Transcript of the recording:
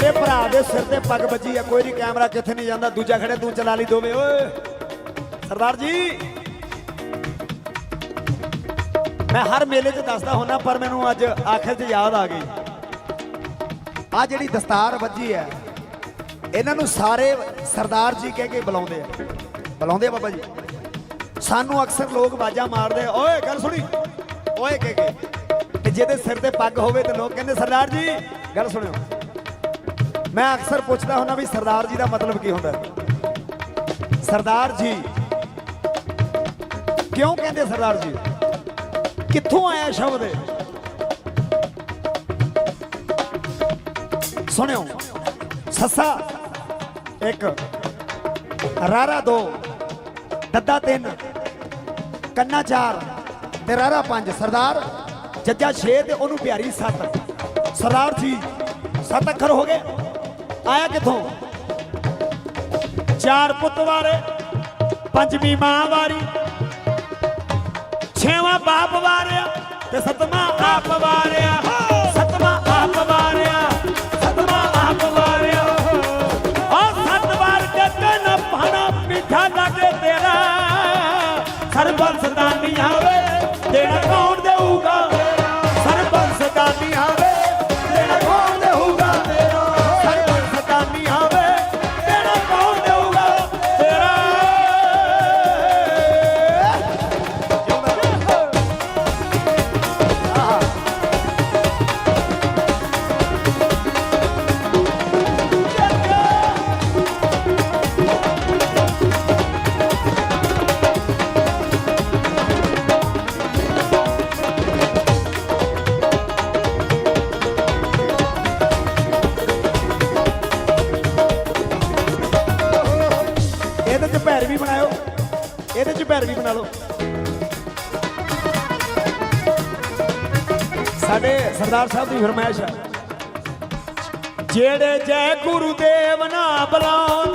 ਭਰਾ ਦੇ ਸਿਰ ਤੇ ਪੱਗ ਵੱਜੀ ਆ ਕੋਈ ਨਹੀਂ ਕੈਮਰਾ ਕਿੱਥੇ ਨਹੀਂ ਜਾਂਦਾ ਦੂਜਾ ਖੜੇ ਤੂੰ ਚਲਾ ਲਈ ਦੋਵੇਂ ਓਏ। ਸਰਦਾਰ ਜੀ। ਮੈਂ ਹਰ ਮੇਲੇ 'ਚ ਦੱਸਦਾ ਹੁੰਦਾ ਪਰ ਮੈਨੂੰ ਅੱਜ ਆਖਰ 'ਚ ਯਾਦ ਆ ਗਈ। ਆ ਜਿਹੜੀ ਦਸਤਾਰ ਵੱਜੀ ਹੈ ਇਹਨਾਂ ਨੂੰ ਸਾਰੇ ਸਰਦਾਰ ਜੀ ਕਹਿ ਕੇ ਬੁਲਾਉਂਦੇ ਆ। ਬੁਲਾਉਂਦੇ ਆ ਬਾਬਾ ਜੀ। ਸਾਨੂੰ ਅਕਸਰ ਲੋਕ ਆਵਾਜ਼ਾਂ ਮਾਰਦੇ ਆ, ਓਏ ਗੱਲ ਸੁਣੀ। ਓਏ ਕਹਿ ਕੇ। ਤੇ ਜਿਹਦੇ ਸਿਰ ਤੇ ਪੱਗ ਹੋਵੇ ਤੇ ਲੋਕ ਕਹਿੰਦੇ ਸਰਦਾਰ ਜੀ ਗੱਲ ਸੁਣਿਓ। ਮੈਂ ਅਕਸਰ ਪੁੱਛਦਾ ਹੁੰਦਾ ਵੀ ਸਰਦਾਰ ਜੀ ਦਾ ਮਤਲਬ ਕੀ ਹੁੰਦਾ? ਸਰਦਾਰ ਜੀ। ਕਿਉਂ ਕਹਿੰਦੇ ਸਰਦਾਰ ਜੀ? ਕਿੱਥੋਂ ਆਇਆ ਸ਼ਬਦ? ਸੁਣਿਓ। ਸੱਸਾ, ਇੱਕ। ਰਾਰਾ ਦੋ। ਦੱਦਾ ਤਿੰਨ। ਕੰਨਾ ਚਾਰ। ਤੇ ਰਾਰਾ ਪੰਜ। ਸਰਦਾਰ, ਜੱਜਾ 6 ਤੇ ਉਹਨੂੰ ਪਿਆਰੀ 7 ਸਰਦਾਰ ਜੀ, ਸੱਤ ਅੱਖਰ ਹੋ ਗਏ। ਆਇਆ ਕਿੱਥੋਂ? ਚਾਰ ਪੁੱਤ ਵਾਰੇ ਪੰਜਵੀਂ ਮਾਂ ਵਾਰੀ ਛੇਵਾਂ ਬਾਪ ਵਾਰਿਆ ਤੇ ਸਤਵਾਂ ਆਪ ਵਾਰਿਆ। ਸਤਵਾਂ ਆਪ ਵਾਰਿਆ, ਸਤਵਾਂ ਆਪ ਵਾਰਿਆ। ਆ ਸੱਤ ਵਾਰ ਜੱਟਨ ਪਾਣਾ ਮਿੱਠਾ ਲੱਗੇ ਤੇਰਾ। ਸਰਬੰਸ ਦਾਨੀ ਆਵੇ ਦੇਣਾ ਇਹਦੇ ਵੀ ਬਣਾਇਓ। ਇਹਦੇ ਚ ਪੈਰ ਵੀ ਬਣਾ ਲਓ। ਸਾਡੇ ਸਰਦਾਰ ਸਾਹਿਬ ਦੀ ਫਰਮਾਇਸ਼ ਹੈ। ਜਿਹੜੇ ਜੈ ਗੁਰੂ ਗੁਰੂਦੇਵ ਨਾ ਬੁਲਾਉਂਦੇ